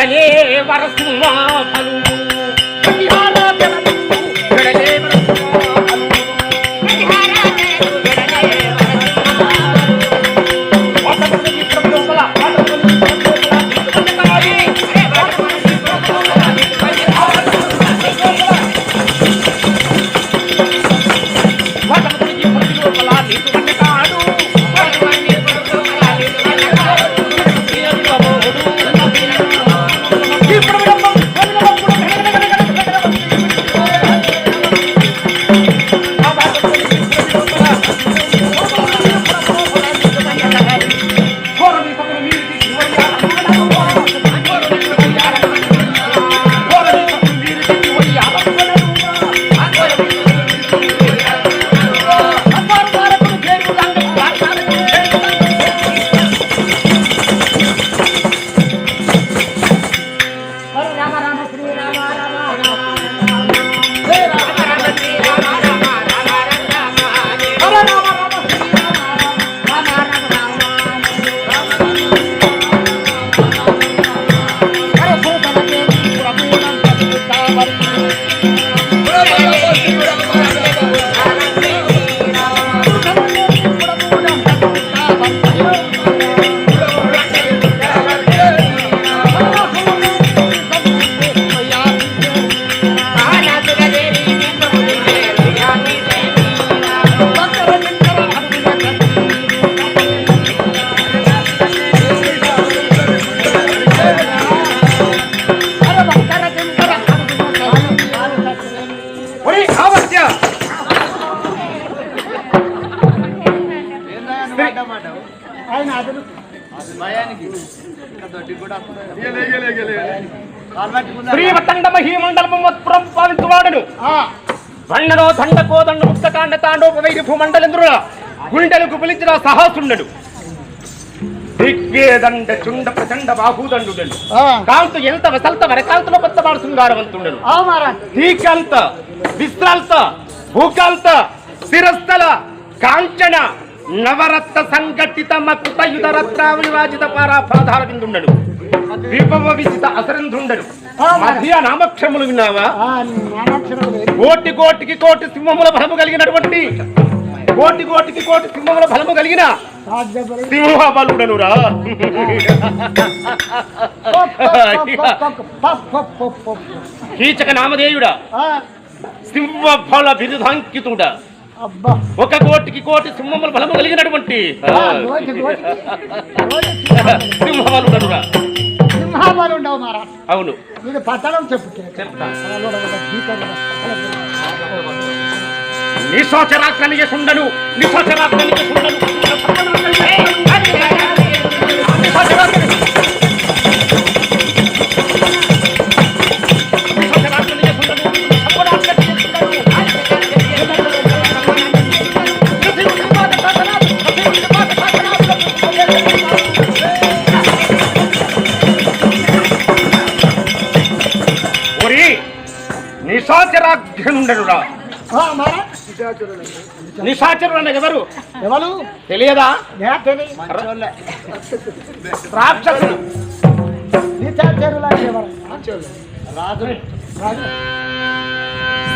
సకలే వరసు మా ఫలు మత్పురం పాలించువాడను ఆ, దండనో దండ కోదండ ముక్తకాండ తాండోపవైరి భూమండలేంద్రుల గుండెలకు పిలిచిన సాహసుండడు. దిగ్వేదండ చుండ ప్రచండ బాహుదండుడను ఆ, కాంతు ఎంత వసల్త వరకాంతుల కొత్తవాడు శృంగారవంతుండను ధీకాంత విశ్రాంత భూకాంత శిరస్థల కాంచన నవరత్న సంఘటిత మకుట యుధరత్న విరాజిత పారాపాధార బిందుండడు విభవ విజిత అసరంధుండడు మధ్య నామక్షములు విన్నావా. కోటి కోటికి కోటి సింహముల బలము కలిగినటువంటి కోటి కోటికి కోటి సింహముల బలము కలిగిన సాధ్యపడి సింహ బలుడనురా పప్, పప్, పప్, పప్, పప్, పప్, పప్, పప్. కీచక నామధేయుడా. సింహ బల బిరుదాంకితుడా. ఒక కోటికి కోటి సింహముల బలము కలిగినటువంటి సింహబలుడనురా సింహాలు ఉండవు మహారాజ్ అవును. ఇది పట్టణం చెప్పు చెప్తా. నిశోచరాత్రనియ సుండను నిశోచరాత్రనియ మహారాజ్ నిశాచరుడు ఎవరు? ఎవరు? తెలియదా. రాక్షసుడు.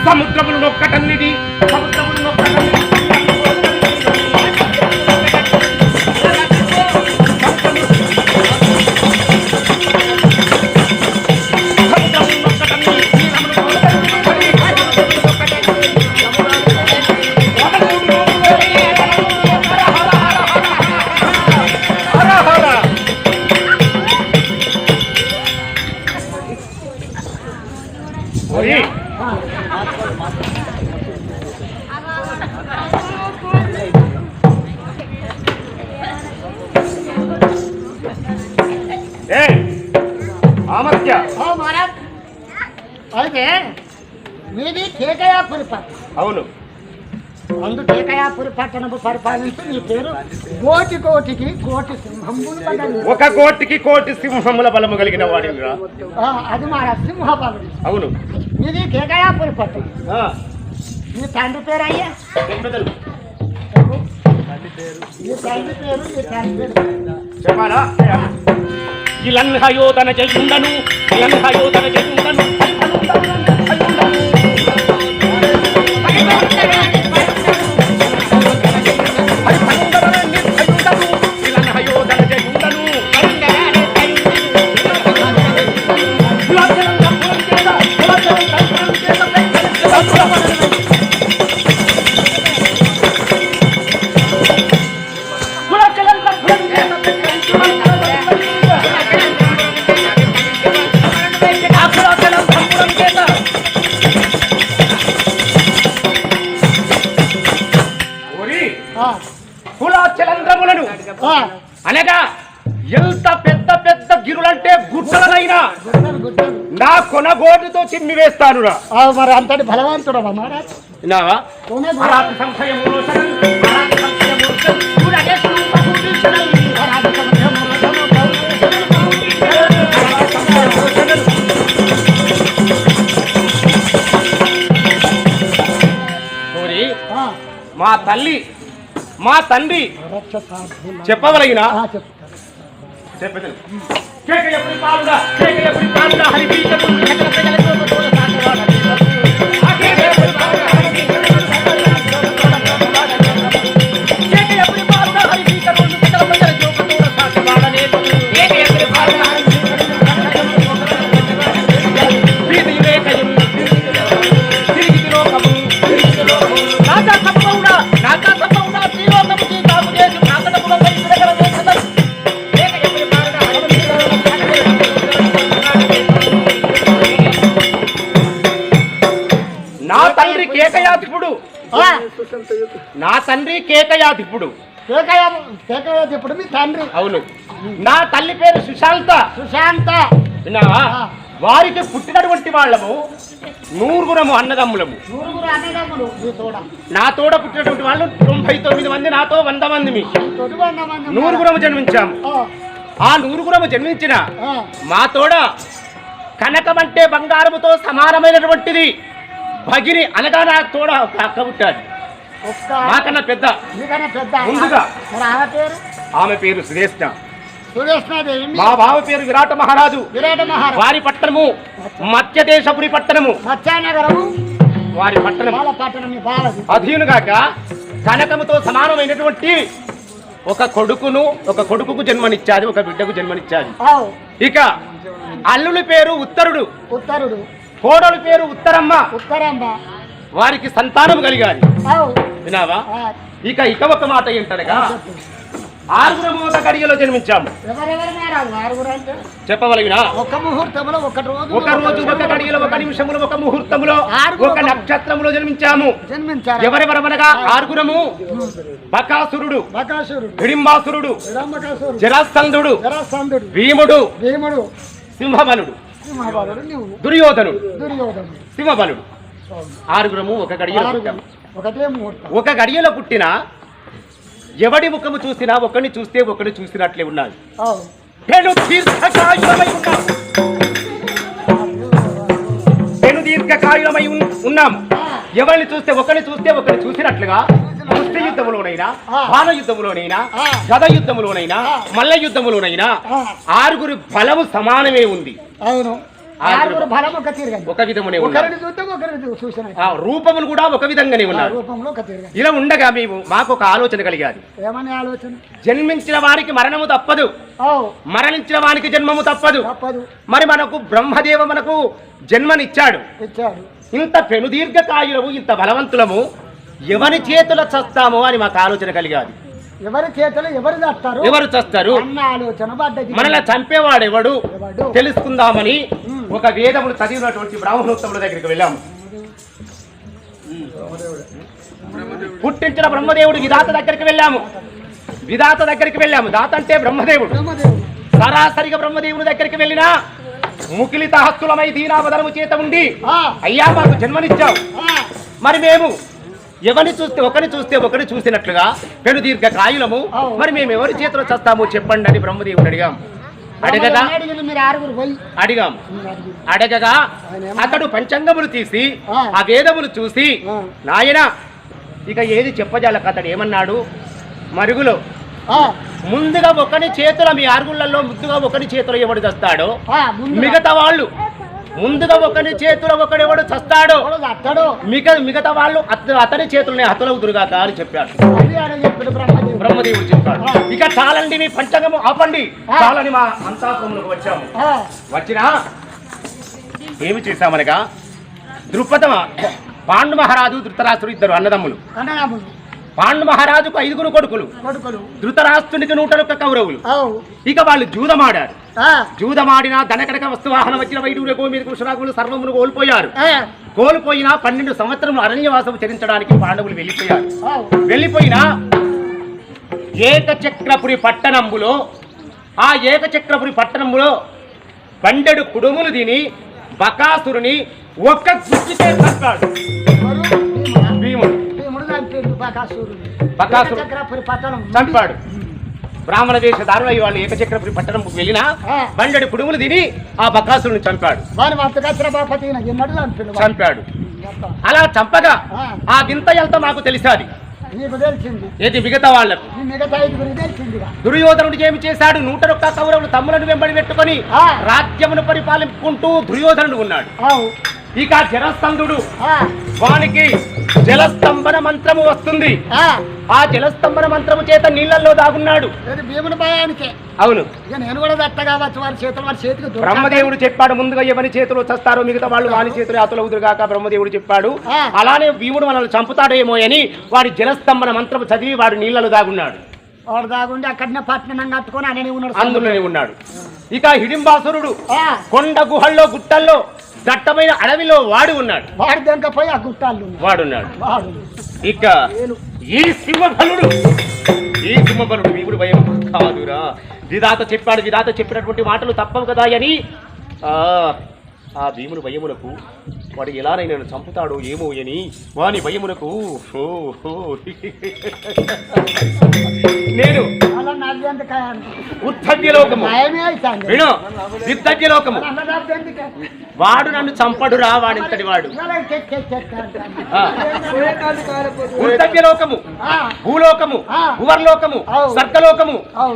సముద్రములు నొక్కటన్నిది సముద్రములు నొక్కటన్నిది మహారాజ్ అయితే మీది కేకయాపురి పట్ల అవును. అందుకే కయాపురి పట్టణము పరిపాలించి నీ పేరు కోటి కోటికి కోటి సింహములు ఒక కోటికి కోటి సింహముల బలము కలిగిన ఆ, అది మా సింహబలుడు అవును. ఇది కేకయాపురి పట్టణం నీ తండ్రి పేరు అయ్యా తండ్రి పేరు తండ్రి పేరు. చెప్పాలా? ఇలన్ హయోధన చెయ్యుండను ఇలన్ గిరులంటే గుట్టలనైనా. గుట్టలు గుట్టలు నా కొనగోటుతో చిమ్మి వేస్తాను మరి అంతటి ఆ, మా తల్లి మా తండ్రి. చెప్పవలగిన చెప్పు. చెప్పేదను. కేకయపురి పాలుడా, కేకయపురి పాలుడా, హరిబీజములు సకల ప్రజలకు ఒక తోడ సాటివాడ నీవు. ఆ కేకయపురి తండ్రి కేకయాధిపుడు ఇప్పుడు మీ తండ్రి. అవును. నా తల్లి పేరు సుశాంత. సుశాంత. విన్నావా. వారికి పుట్టినటువంటి వాళ్ళము నూరుగురము అన్నదమ్ములము. నీ తోడ పుట్టినటువంటి వాళ్ళు తొంభై తొమ్మిది మంది నాతో వంద మంది మీ. నూరుగురము జన్మించాము ఆ, నూరుగురము జన్మించిన మా తోడ కనకమంటే బంగారముతో సమానమైనటువంటిది. భగిని అనగా నా తోడ ఒక అక్క పుట్టాది మాకన్నా పెద్ద. నీకన్నా పెద్ద ముందుగా. ఆమె పేరు? ఆమె పేరు సురేష్ణ. మా బావ పేరు విరాట మహారాజు. విరాట మహారాజ్. వారి పట్టణము మధ్యదేశపురి పట్టణము. మత్స్యానగరము. వారి పట్టణం అధీనుగాక కనకముతో సమానమైనటువంటి ఒక కొడుకును ఒక కొడుకుకు జన్మనిచ్చాది ఒక బిడ్డకు జన్మనిచ్చాది. ఇక అల్లుని పేరు ఉత్తరుడు. ఉత్తరుడు. కోడలు పేరు ఉత్తరమ్మ. ఉత్తరాంబ వారికి సంతానం కలిగాది ఆవు వినావా? ఇక ఇక ఒక మాట ఏంటనగా ఆరుగురము ఒక గడియలో జన్మించాము ఆరుగురు చెప్పవలగినా ఒక ముహూర్తంలో ఒక రోజు ఒక రోజు ఒక గడియలో ఒక నిమిషములో ఒక ముహూర్తములో ఆరుగురు ఒక నక్షత్రములో జన్మించాము. జన్మించారు? ఎవరెవరమనగా ఆరుగురము? బకాసురుడు బకాసురుడు హిడింబాసురుడు జరాసంధుడు భీముడు భీముడు సింహబలుడు దుర్యోధనుడు దుర్యోధనుడు. సింహబలుడు. ఆరుగురము ఒక గడియలో ఒక గడియలో పుట్టిన ఎవడి ముఖము చూసినా ఒకరిని చూస్తే ఒకరిని చూసినట్లే ఉన్నది ఆవు పెను దీర్ఘకాయులమై ఉన్నాం పెను దీర్ఘకాయులమై ఉన్- ఉన్నాము ఎవరిని చూస్తే ఒకరిని చూస్తే ఒకరిని చూసినట్లుగా ముష్టి యుద్ధములోనైనా. బాణ యుద్ధములోనైనా. గద యుద్ధములోనైనా. మల్ల యుద్ధములోనైనా. ఆరుగురు బలము సమానమే ఉంది అవును ఆరుగురు. ఆరుగురు బలం ఒక తిరగండి ఒక విధమునే ఉన్నారు. ఒకరిని చూస్తే ఒకరిని చూ- చూసిన ఆ రూపములు కూడా ఒక విధంగానే ఉన్నారు. రూపంలో ఒక తిరగండి ఇలా ఉండగా మేము మాకు ఒక ఆలోచన కలిగాది. ఏమని ఆలోచన? జన్మించిన వారికి మరణము తప్పదు. మరణించిన వానికి జన్మము తప్పదు. తప్పదు. మరి మనకు బ్రహ్మదేవ మనకు జన్మనిచ్చాడు. ఇచ్చాడు. ఇంత పెనుదీర్ఘకాయులము ఇంత బలవంతులము ఎవరి చేతుల చస్తామో అని మాకు ఆలోచన కలిగాది. ఎవరి చేతులు ఎవరు చేస్తారు? ఎవరు చస్తారు? అన్న ఆలోచన పడ్డది. మనలా చంపేవాడు ఎవడు? తెలుసుకుందామని. ఒక వేదములు చదివినటువంటి బ్రాహ్మణోత్తముల దగ్గరికి వెళ్ళాము. పుట్టించిన బ్రహ్మదేవుడు విధాత దగ్గరికి వెళ్ళాము. విధాత దగ్గరికి వెళ్ళాము. దాత అంటే బ్రహ్మదేవుడు. బ్రహ్మదేవుడు సరాసరిగా బ్రహ్మదేవుని దగ్గరికి వెళ్ళినా ముకిలిత హస్తులమై దీనావదనము చేత ఉండి అయ్యా మాకు జన్మనిచ్చావు. మరి మేము ఎవరిని చూస్తే ఒకరిని చూస్తే ఒకరిని చూసినట్లుగా పెను దీర్ఘ కాయులము. అవును. మరి మేము ఎవరి చేతిలో చస్తామో చెప్పండి అని బ్రహ్మదేవుడు అడిగాం. అడగగా అడిగింది మీరు ఆరుగురు పోయి అడిగాం మీరు అడిగింది. అడగగా? అతడు పంచాంగములు తీసి ఆ. వేదములు చూసి. నాయన ఇక ఏది చెప్పజాలక అతడు ఏమన్నాడు మరుగులో ముందుగా ఒకని చేతుల మీ ఆరుగుళ్ళలో ముందుగా ఒకని చేతులు ఎవడు ముందు మిగతా వాళ్ళు ముందుగా ఒకని చేతుల ఒకడెవడు చస్తాడో మిగ మిగతా వాళ్ళు అత- అతని చేతుల్ని హతలవుతురుగాక అని చెప్పాడు. బ్రహ్మదేవుడు? చెప్పాడు. ఇక చాలండి మీ పంచంగము ఆపండి. చాలని మా అంతాపురంలోకి వచ్చాము. వచ్చినా? ఏమి చేశామనగా ద్రుపద పాండు మహారాజు ధృతరాష్ట్రుడు ఇద్దరు అన్నదమ్ములు. అన్నదమ్ములు. పాండు మహారాజుకు ఐదుగురు కొడుకులు. ధృతరాష్ట్రునికి నూటొక్క కౌరవులు. ఇక వాళ్ళు జూదమాడారు. ఆ, జూదమాడిన ధనకనక వస్తువాహన వచ్చిన వైడూర్య మీద కృష్ణరాకులు సర్వమును కోల్పోయారు. కోల్పోయిన పన్నెండు సంవత్సరములు అరణ్యవాసం చరించడానికి పాండవులు వెళ్ళిపోయారు. వెళ్ళిపోయిన ఏకచక్రపురి పట్టణంబులో ఆ ఏకచక్రపురి పట్టణంలో బండెడు కుడుములు తిని బకాసురుని ఒక్క గుచ్చితే చంపాడు. చంపిండు బకాసురుడు బకాసురుడు. చక్రపురి పట్టణం చంపాడు. బ్రాహ్మణ దేశదారులు అయ్యి వాళ్ళు ఏకచక్రపురి పట్టణం వెళ్ళినా. బండెడు కుడుములు తిని ఆ బకాసురుని చంపాడు. చంపిండు. అలా చంపగా ఆ. వింత ఎంత మాకు తెలిసాది. ఏది మిగతా వాళ్ళకు? దుర్యోధనుడు ఏమి చేశాడు? నూట ఒక్క కౌరవులు తమ్ములను వెంబడి పెట్టుకొని ఆ. రాజ్యమును పరిపాలించుకుంటూ దుర్యోధనుడు ఉన్నాడు. ఇక జలస్తంభుడు. ఆ, వానికి జలస్తంభన మంత్రము వస్తుంది. ఆ, జలస్తంభన మంత్రము చేత నీళ్ళల్లో దాగున్నాడు. ఇది భీముని భయానికే అవును. ఇక నేను కూడా దత్త కావచ్చు వారి చేతులు వారి చేతికి. బ్రహ్మదేవుడు చెప్పాడు ముందుగా ఎవరి చేతిలో చస్తారో మిగతా వాళ్ళు వాని చేతులు అతలవుదురుగాక బ్రహ్మదేవుడు చెప్పాడు. అలానే భీముడు మనల్ని చంపుతాడేమో అని వాడి జలస్తంభన మంత్రము చదివి వాడు నీళ్ళలో దాగున్నాడు. వాడు దాగుండి అక్కడనే పట్టణం కట్టుకొని అనే ఉన్నాడు. అందులోనే ఉన్నాడు. ఇక హిడింబాసురుడు కొండ గుహల్లో గుట్టల్లో దట్టమైన అడవిలో వాడు ఉన్నాడు. వాడు దెంకపోయి ఆ గుట్టాలు వాడున్నాడు. వాడు. ఇక ఈ సింహబలుడు ఈ సింహబలుడు వీగుడు భయం కాదురా. విధాత చెప్పాడు విధాత చెప్పినటువంటి మాటలు తప్పవు కదా అని. ఆ ఆ భీముని భయమునకు వాడు ఎలానైనా చంపుతాడో ఏమో అని. వాని. నేను విను ఎందుకే? వాడు నన్ను చంపడురా వాడింతటి వాడు. ఉత్తవ్యలోకము భూలోకము ఆ. భువర్లోకము.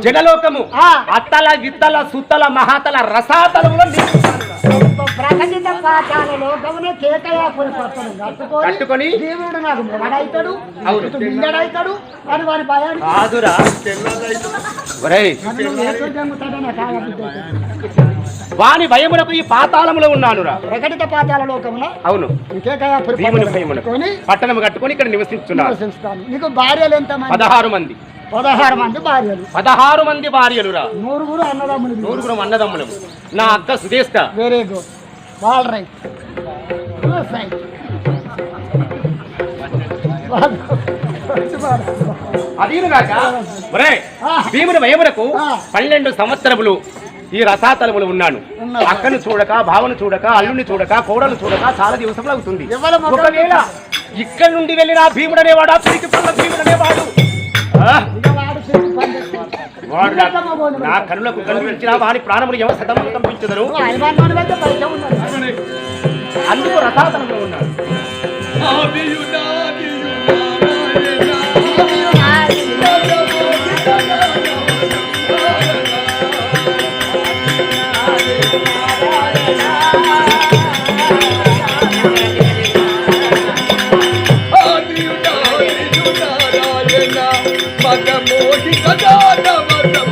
జగలోకము ఆ. అత్తల గిత్తల సుత్తల మహాతల రసాతలములో ప్రకటిత పాఠాలలో గమన కేకయాపురి పట్టణం కట్టుకొని కట్టుకొని దేవుడు నాకు మొగడైతాడు అవును. ఇటు బిందెడైతాడు అని వారి భయాన్ని కాదురా. వాని భయమునకు ఈ పాతాళములో ఉన్నానురా. ప్రకటిత పాఠాల లోకంలో అవును. కేకయాపురి భీముని పట్టణం కట్టుకొని ఇక్కడ నివసిస్తున్నారు నివసిస్తాను నీకు భార్యలు ఎంత పదహారు మంది. పదహారు మంది భార్యలు. పదహారు మంది భార్యలురా. నూరుగురు అన్నదమ్ములు నూరుగురం అన్నదమ్ములము నా అక్క సుదేష్ట. వెరీ గుడ్ రైట్ రైట్ అదీనుగాక ఒరే భయమునకు ఆ. పన్నెండు సంవత్సరములు ఈ రసాతలములు ఉన్నాను. అక్కను చూడక భావను చూడక అల్లుని చూడక కోడలు చూడక చాలా దివసములు అవుతుంది ఒకవేళ ఇక్కడ నుండి వెళ్ళిన భీముడు అనేవాడు పల్ల భీముడు అనేవాడు వాడు నా- కనులకు కనిపించిన వాని ప్రాణములు ఎవరు కంపించదరు బయట ఉన్నాడు అందుకు రసాతలంలో ఉన్నాడు सजा माना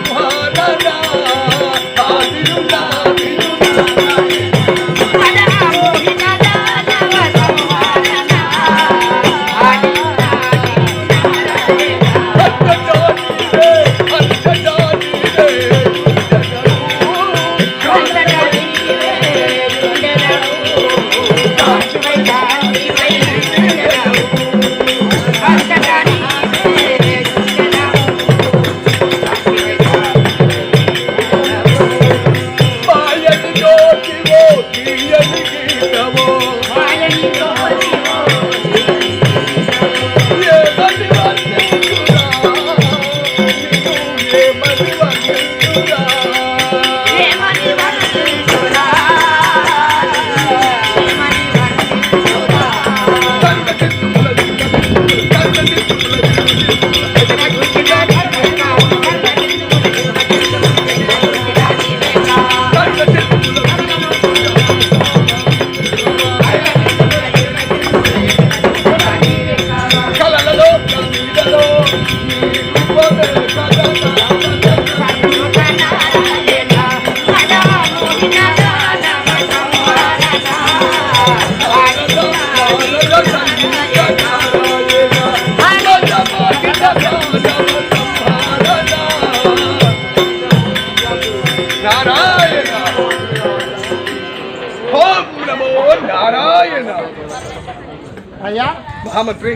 మహామంత్రి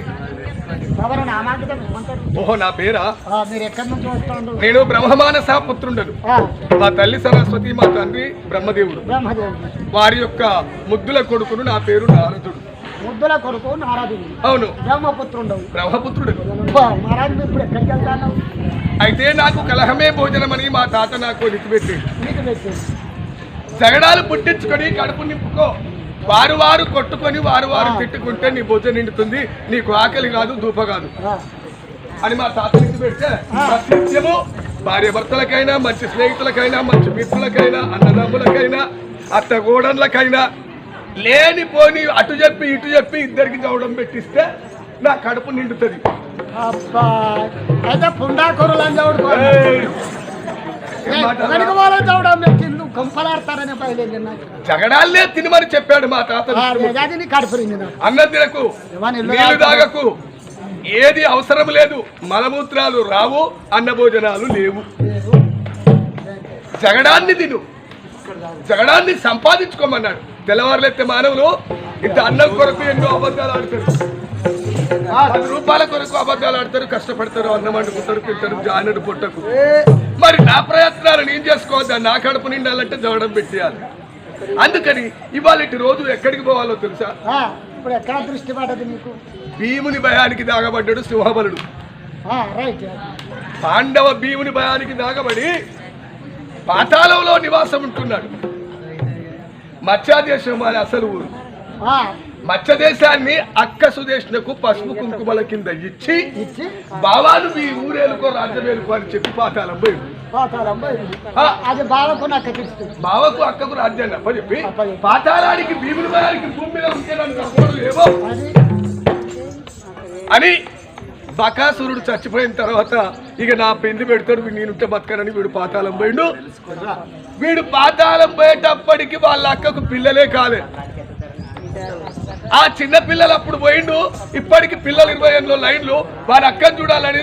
ఓహో నా పేరా? మీరు ఎక్కడి నుంచి వస్తుండ్రు? నేను బ్రహ్మమానస పుత్రుండను. మా తల్లి సరస్వతి మా తండ్రి బ్రహ్మదేవుడు. వారి యొక్క ముద్దుల కొడుకును నా పేరు నారదుడు. ముద్దుల కొడుకు నారదుడు. అవును. బ్రహ్మపుత్రుండవు. బ్రహ్మపుత్రుడు మహారాజు ఇప్పుడు ఎక్కడికి వెళ్తాను? అయితే నాకు కలహమే భోజనమని మా తాత నాకు పెట్టేది జగడాలు పుట్టించుకొని కడుపు నింపుకో. వారు వారు కొట్టుకొని వారు వారు తిట్టుకుంటే నీ భోజనం నిండుతుంది నీకు ఆకలి కాదు దూప కాదు. అని మా తాత పెడితే సత్యము భార్య భర్తలకైనా మంచి స్నేహితులకైనా మంచి మిత్రులకైనా అన్నదమ్ములకైనా అత్త గోడన్లకైనా లేనిపోని అటు చెప్పి ఇటు చెప్పి ఇద్దరికి చవడం పెట్టిస్తే నా కడుపు నిండుతుంది. అబ్బా అయితే పుండాకూరలు అని చదువుడు కంపలాడతారని జగడాలే తినమని చెప్పాడు మా తాత. ఆ, అది నీ కడుపు రింది నాకు అన్న తినకు ఏమని ఇల్లు నీళ్ళు? తాగకు. ఏది అవసరం లేదు మలమూత్రాలు రావు అన్న భోజనాలు లేవు జగడాన్ని తిను. జగడాన్ని సంపాదించుకోమన్నాడు. తెల్లవారులెత్తే మానవులు ఇంత అన్నం కొరకు ఎన్నో అబద్ధాలు ఆడతారు. రూపాయల కొరకు అబద్ధాలు ఆడతారు కష్టపడతారు అన్నం వండుకుంటారు తింటారు జానడు పుట్టకు. మరి నా ప్రయత్నాలు నేను చేసుకోవద్దా? నా కడుపు నిండాలంటే జగడం పెట్టేయాలి. అందుకని ఇవాళ రోజు ఎక్కడికి పోవాలో తెలుసా? ఇప్పుడు ఎక్కడ దృష్టి పడదు నీకు భీముని భయానికి దాగబడ్డాడు సింహబలుడు. పాండవ భీముని భయానికి దాగబడి పాతాళంలో నివాసం ఉంటున్నాడు. మత్స్యాదేశం వారి అసలు ఊరు. ఆ, మత్స్యదేశాన్ని అక్క సుదేష్ణకు పసుపు కుంకుమల కింద ఇచ్చి బావాను మీ ఊరేలుకో రాజ్యమేలుకో అని చెప్పి పాతాళం. ఆ. అది బావకు అక్కకు రాజ్యాన్ని అప్పచెప్పి అప్పచెప్పి. పాతాళానికి భీముని భయానికి భూమి మీద ఉంచేదానికి అని బకాసురుడు చచ్చిపోయిన తర్వాత ఇక నా పెళ్ళి పెడతాడు నేనుంటే బతకనని వీడు పాతాళం పోయిండు. వీడు పాతాళం పోయేటప్పటికి వాళ్ళ అక్కకు పిల్లలే కాలే. ఆ చిన్న పిల్లలు అప్పుడు పోయిండు. ఇప్పటికి పిల్లలు ఇరవై ఎనిమిది లైన్లు. వారి అక్కను చూడాలని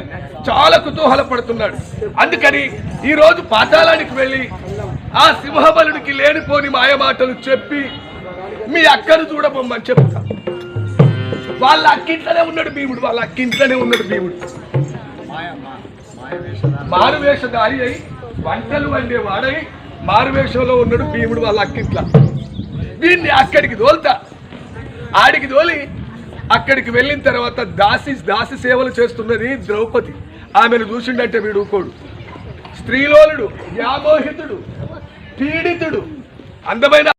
చాలా కుతూహల పడుతున్నాడు. అందుకని ఈ రోజు పాతాళానికి వెళ్ళి ఆ సింహబలుడికి లేనిపోని మాయమాటలు చెప్పి మీ అక్కను చూడబొమ్మని చెప్తా. వాళ్ళ అక్కింట్లోనే ఉన్నాడు భీముడు. వాళ్ళ అక్కింట్లోనే ఉన్నాడు భీముడు. మారువేషధారి అయి వంటలు వండే వాడై మారువేషంలో ఉన్నాడు భీముడు వాళ్ళ అక్కింట్ల వీడిని అక్కడికి తోలుతా. ఆడికి తోలి అక్కడికి వెళ్ళిన తర్వాత దాసి దాసి సేవలు చేస్తున్నది ద్రౌపది. ఆమెను చూసిండంటే వీడు ఊకోడు స్త్రీలోలుడు వ్యామోహితుడు పీడితుడు అందమైన